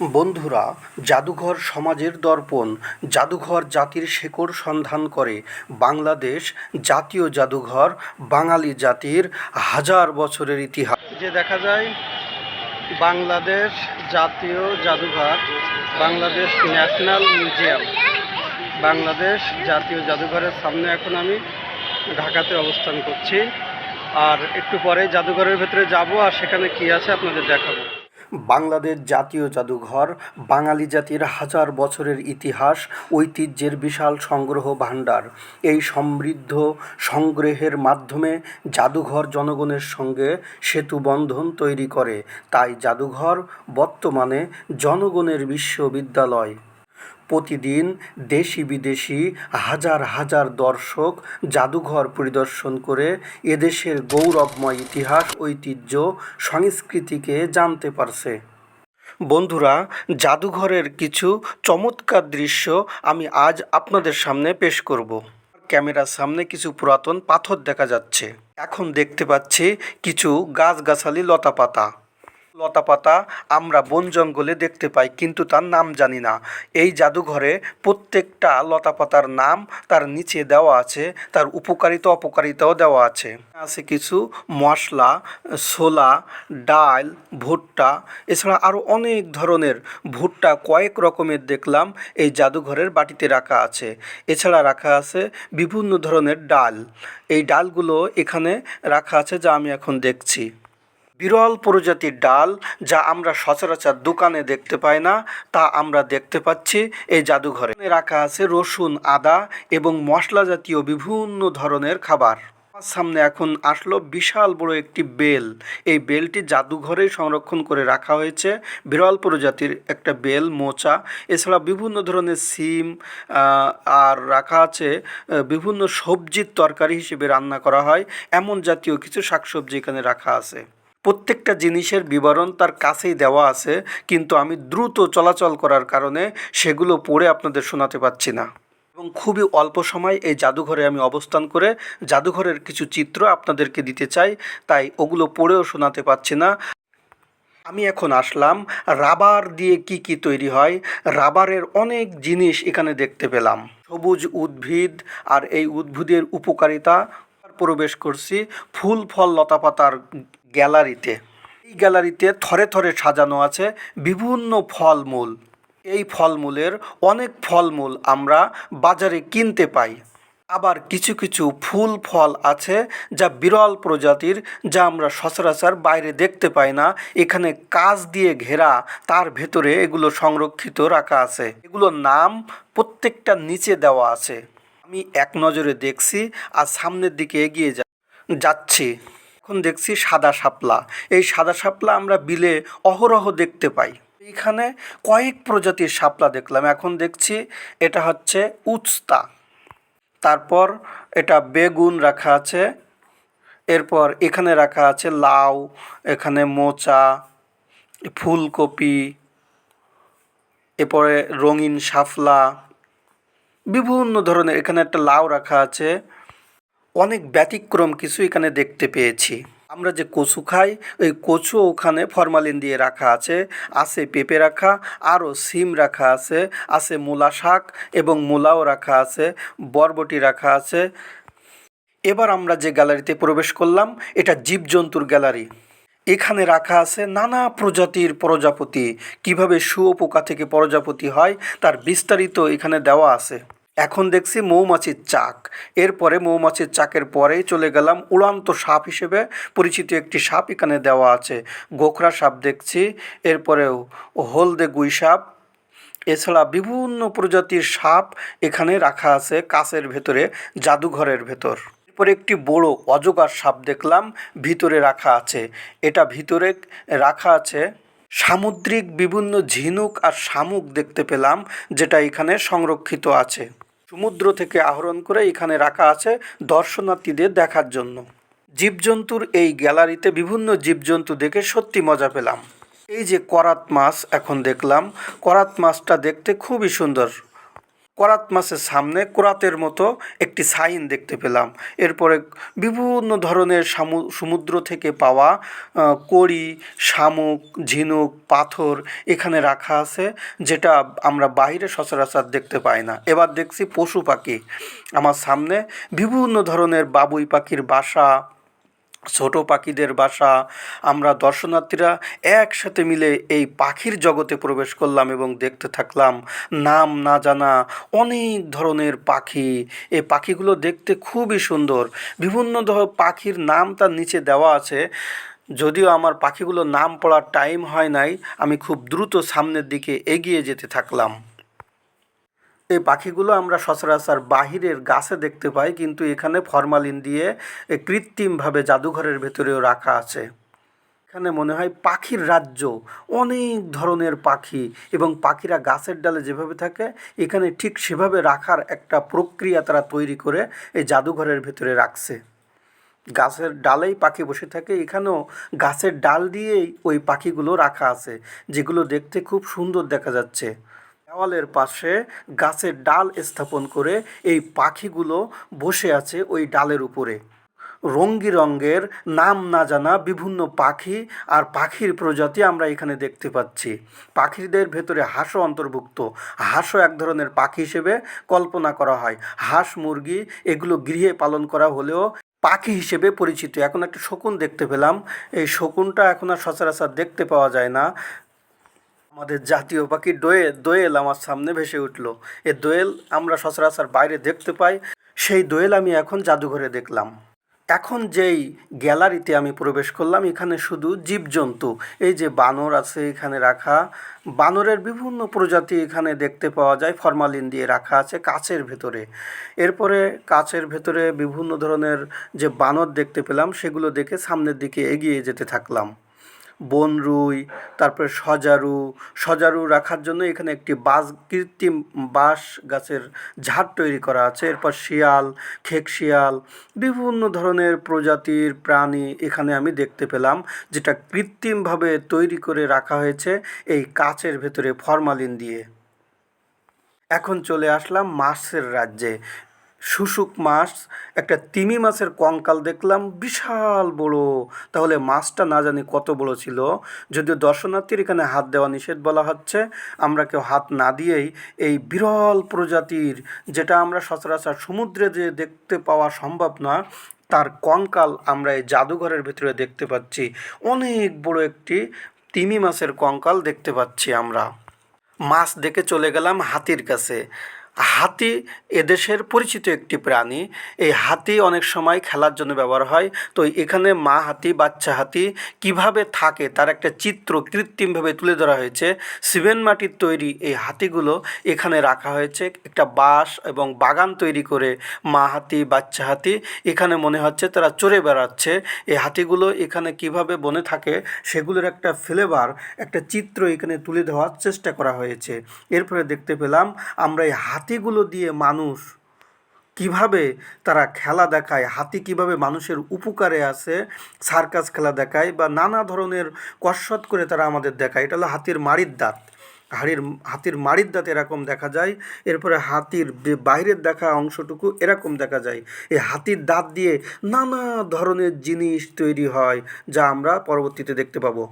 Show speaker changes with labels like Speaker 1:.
Speaker 1: বন্ধুরা, জাদুঘর সমাজের দর্পণ, জাদুঘর জাতির শেকড় সন্ধান করে। বাংলাদেশ জাতীয় জাদুঘর, বাঙালি জাতির হাজার বছরের ইতিহাস। যে দেখা যায়, বাংলাদেশ জাতীয় জাদুঘর, বাংলাদেশ ন্যাশনাল মিউজিয়াম। বাংলাদেশ জাতীয় জাদুঘরের সামনে এখন আমি ঢাকাতে অবস্থান করছি। আর একটু পরে জাদুঘরের ভেতরে যাব, আর সেখানে কি আছে আপনাদের দেখাবো। বাংলাদেশ জাতীয় জাদুঘর, বাঙালি জাতির হাজার বছরের ইতিহাস, ঐতিহ্যের বিশাল সংগ্রহ ভাণ্ডার। এই সমৃদ্ধ সংগ্রহের মাধ্যমে জাদুঘর জনগণের সঙ্গে সেতু বন্ধন তৈরি করে। তাই জাদুঘর বর্তমানে জনগণের বিশ্ববিদ্যালয়। প্রতিদিন দেশি বিদেশি হাজার হাজার দর্শক জাদুঘর পরিদর্শন করে এদেশের গৌরবময় ইতিহাস, ঐতিহ্য, সংস্কৃতিকে জানতে পারছে। বন্ধুরা, জাদুঘরের কিছু চমৎকার দৃশ্য আমি আজ আপনাদের সামনে পেশ করব। ক্যামেরার সামনে কিছু পুরাতন পাথর দেখা যাচ্ছে। এখন দেখতে পাচ্ছি কিছু গাছগাছালি লতাপাতা। লতাপাতা আমরা বন জঙ্গলে দেখতে পাই, কিন্তু তার নাম জানি না। এই জাদুঘরে প্রত্যেকটা লতাপাতার নাম তার নিচে দেওয়া আছে, তার উপকারিতা, অপকারিতাও দেওয়া আছে। আছে কিছু মশলা, ছোলা, ডাল, ভুট্টা, এছাড়া আরও অনেক ধরনের ভুট্টা কয়েক রকমের দেখলাম এই জাদুঘরের বাটিতে রাখা আছে। এছাড়া রাখা আছে বিভিন্ন ধরনের ডাল। এই ডালগুলো এখানে রাখা আছে যা আমি এখন দেখছি। বিরল প্রজাতির ডাল যা আমরা সচরাচর দোকানে দেখতে পাই না, তা আমরা দেখতে পাচ্ছি এই জাদুঘরে। রাখা আছে রসুন, আদা এবং মশলা জাতীয় বিভিন্ন ধরনের খাবার। আমার সামনে এখন আসলো বিশাল বড় একটি বেল। এই বেলটি জাদুঘরেই সংরক্ষণ করে রাখা হয়েছে। বিরল প্রজাতির একটা বেল, মোচা, এছাড়া বিভিন্ন ধরনের সিম আর রাখা আছে বিভিন্ন সবজির তরকারি হিসেবে রান্না করা হয়। এমন জাতীয় কিছু শাকসবজি এখানে রাখা আছে। প্রত্যেকটা জিনিসের বিবরণ তার কাছেই দেওয়া আছে, কিন্তু আমি দ্রুত চলাচল করার কারণে সেগুলো পড়ে আপনাদের শোনাতে পাচ্ছি না। এবং খুবই অল্প সময় এই জাদুঘরে আমি অবস্থান করে জাদুঘরের কিছু চিত্র আপনাদেরকে দিতে চাই, তাই ওগুলো পড়েও শোনাতে পাচ্ছি না। আমি এখন আসলাম, রাবার দিয়ে কি কি তৈরি হয়, রাবারের অনেক জিনিস এখানে দেখতে পেলাম। সবুজ উদ্ভিদ আর এই উদ্ভিদের উপকারিতা প্রবেশ করছি, ফুল ফল লতাপাতার গ্যালারিতে। এই গ্যালারিতে থরে থরে সাজানো আছে বিভিন্ন ফলমূল। এই ফলমূলের অনেক ফলমূল আমরা বাজারে কিনতে পাই। আবার কিছু কিছু ফুল ফল আছে যা বিরল প্রজাতির, যা আমরা সচরাচর বাইরে দেখতে পাই না। এখানে কাজ দিয়ে ঘেরা, তার ভেতরে এগুলো সংরক্ষিত রাখা আছে। এগুলোর নাম প্রত্যেকটা নিচে দেওয়া আছে। আমি এক নজরে দেখছি আর সামনের দিকে এগিয়ে যাচ্ছি। এখন দেখছি সাদা শাপলা। এই সাদা শাপলা আমরা বিলে অহরহ দেখতে পাই। এইখানে কয়েক প্রজাতির শাপলা দেখলাম। এখন দেখছি এটা হচ্ছে উচতা তারপর এটা বেগুন রাখা আছে। এরপর এখানে রাখা আছে লাউ, এখানে মোচা, ফুলকপি, এরপরে রঙিন শাপলা, বিভিন্ন ধরনের। এখানে একটা লাউ রাখা আছে। অনেক ব্যতিক্রম কিছু এখানে দেখতে পেয়েছি। আমরা যে কচু খাই, ওই কচু ওখানে ফরমালিন দিয়ে রাখা আছে আছে পেঁপে রাখা, আরও সিম রাখা আছে আছে মূলা শাক এবং মূলাও রাখা আছে, বরবটি রাখা আছে। এবার আমরা যে গ্যালারিতে প্রবেশ করলাম, এটা জীবজন্তুর গ্যালারি। এখানে রাখা আছে নানা প্রজাতির প্রজাপতি। কীভাবে শুয়োপোকা থেকে প্রজাপতি হয়, তার বিস্তারিত এখানে দেওয়া আছে। এখন দেখছি মৌমাছির চাক। এরপরে মৌমাছির চাকের পরেই চলে গেলাম উড়ান্ত সাপ হিসেবে পরিচিত একটি সাপ এখানে দেওয়া আছে। গোখরা সাপ দেখছি, এরপরেও হলদে গুই সাপ। এছাড়া বিভিন্ন প্রজাতির সাপ এখানে রাখা আছে কাচের ভেতরে, জাদুঘরের ভেতর। এরপরে একটি বড় অজগর সাপ দেখলাম, ভিতরে রাখা আছে। এটা ভিতরে রাখা আছে সামুদ্রিক বিভিন্ন ঝিনুক আর শামুক দেখতে পেলাম, যেটা এখানে সংরক্ষিত আছে। সমুদ্র থেকে আহরণ করে এখানে রাখা আছে দর্শনার্থীদের দেখার জন্য। জীবজন্তুর এই গ্যালারিতে বিভিন্ন জীবজন্তু দেখে সত্যি মজা পেলাম। এই যে করাত মাছ এখন দেখলাম, করাত মাছটা দেখতে খুবই সুন্দর। করাত মাছের সামনে কোরাতের মতো একটি সাইন দেখতে পেলাম। এরপরে বিভিন্ন ধরনের সামু- সমুদ্র থেকে পাওয়া কড়ি, শামুক, ঝিনুক, পাথর এখানে রাখা আছে, যেটা আমরা বাইরে সচরাচর দেখতে পাই না। এবার দেখছি পশু পাখি। আমার সামনে বিভিন্ন ধরনের বাবুই পাখির বাসা ছোট পাখিদের বাসা। আমরা দর্শনার্থীরা একসাথে মিলে এই পাখির জগতে প্রবেশ করলাম এবং দেখতে থাকলাম। নাম না জানা অনেক ধরনের পাখি। এই পাখিগুলো দেখতে খুবই সুন্দর। বিভিন্ন ধর পাখির নাম তার নিচে দেওয়া আছে। যদিও আমার পাখিগুলোর নাম পড়ার টাইম হয় নাই, আমি খুব দ্রুত সামনের দিকে এগিয়ে যেতে থাকলাম। এই পাখিগুলো আমরা সচরাচর বাহিরের গাছে দেখতে পাই, কিন্তু এখানে ফরমালিন দিয়ে কৃত্রিমভাবে জাদুঘরের ভেতরেও রাখা আছে। এখানে মনে হয় পাখির রাজ্য, অনেক ধরনের পাখি এবং পাখিরা গাছের ডালে যেভাবে থাকে, এখানে ঠিক সেভাবে রাখার একটা প্রক্রিয়া তারা তৈরি করে এই জাদুঘরের ভেতরে রাখছে। গাছের ডালেই পাখি বসে থাকে, এখানেও গাছের ডাল দিয়েই ওই পাখিগুলো রাখা আছে, যেগুলো দেখতে খুব সুন্দর দেখা যাচ্ছে। দেওয়ালের পাশে গাছের ডাল স্থাপন করে এই পাখিগুলো বসে আছে ওই ডালের উপরে। রঙ্গি রঙের, নাম না জানা বিভিন্ন পাখি আর পাখির প্রজাতি আমরা এখানে দেখতে পাচ্ছি। পাখিদের ভেতরে হাঁসও অন্তর্ভুক্ত। হাঁসও এক ধরনের পাখি হিসেবে কল্পনা করা হয়। হাঁস, মুরগি এগুলো গৃহে পালন করা হলেও পাখি হিসেবে পরিচিত। এখন একটা শকুন দেখতে পেলাম। এই শকুনটা এখন আর সচরাচর দেখতে পাওয়া যায় না। আমাদের জাতীয় পাখি দোয়েল দোয়েল আমার সামনে ভেসে উঠল। এ দোয়েল আমরা সচরাচর বাইরে দেখতে পাই, সেই দোয়েল আমি এখন জাদুঘরে দেখলাম। এখন যেই গ্যালারিতে আমি প্রবেশ করলাম, এখানে শুধু জীবজন্তু। এই যে বানর আছে এখানে রাখা, বানরের বিভিন্ন প্রজাতি এখানে দেখতে পাওয়া যায়, ফরমালিন দিয়ে রাখা আছে কাচের ভেতরে। এরপরে কাচের ভেতরে বিভিন্ন ধরনের যে বানর দেখতে পেলাম, সেগুলো দেখে সামনের দিকে এগিয়ে যেতে থাকলাম। বনরুই তারপরে সজারু। সজারু রাখার জন্য এখানে একটি বাঁশ, কৃত্রিম বাঁশ গাছের ঝাড় তৈরি করা আছে। এরপর শিয়াল, খেক শিয়াল, বিভিন্ন ধরনের প্রজাতির প্রাণী এখানে আমি দেখতে পেলাম, যেটা কৃত্রিমভাবে তৈরি করে রাখা হয়েছে এই কাচের ভেতরে ফরমালিন দিয়ে। এখন চলে আসলাম মাছের রাজ্যে। শুশুক মাছ, একটা তিমি মাছের কঙ্কাল দেখলাম, বিশাল বড়। তাহলে মাছটা না জানি কত বড় ছিল? যদিও দর্শনার্থীর এখানে হাত দেওয়া নিষেধ বলা হচ্ছে, আমরা কেউ হাত না দিয়েই এই বিরল প্রজাতির, যেটা আমরা সচরাচর সমুদ্রে যে দেখতে পাওয়া সম্ভব না, তার কঙ্কাল আমরা এই জাদুঘরের ভিতরে দেখতে পাচ্ছি। অনেক বড় একটি তিমি মাছের কঙ্কাল দেখতে পাচ্ছি আমরা। মাছ দেখে চলে গেলাম হাতির কাছে। হাতি এদেশের পরিচিত একটি প্রাণী। এই হাতি অনেক সময় খেলার জন্য ব্যবহার হয়। তো এখানে মা হাতি, বাচ্চা হাতি কীভাবে থাকে তার একটা চিত্র কৃত্রিমভাবে তুলে ধরা হয়েছে। সিমেন্ট মাটির তৈরি এই হাতিগুলো এখানে রাখা হয়েছে। একটা বাঁশ এবং বাগান তৈরি করে মা হাতি, বাচ্চা হাতি এখানে মনে হচ্ছে তারা চড়ে বেড়াচ্ছে। এই হাতিগুলো এখানে কীভাবে বনে থাকে সেগুলোর একটা ফ্লেভার, একটা চিত্র এখানে তুলে ধরার চেষ্টা করা হয়েছে। এরপরে দেখতে পেলাম আমরা এই হাতিগুলো দিয়ে মানুষ কীভাবে তারা খেলা দেখায়, হাতি কীভাবে মানুষের উপকারে আছে সার্কাস খেলা দেখায় বা নানা ধরনের কসরত করে তারা আমাদের দেখায়। এটা হলো হাতির মাড়ির দাঁত। হাড়ির, হাতির মাড়ির দাঁত এরকম দেখা যায়, এরপরে হাতির বাইরের দেখা অংশটুকু এরকম দেখা যায়। এই হাতির দাঁত দিয়ে নানা ধরনের জিনিস তৈরি হয়, যা আমরা পরবর্তীতে দেখতে পাবো।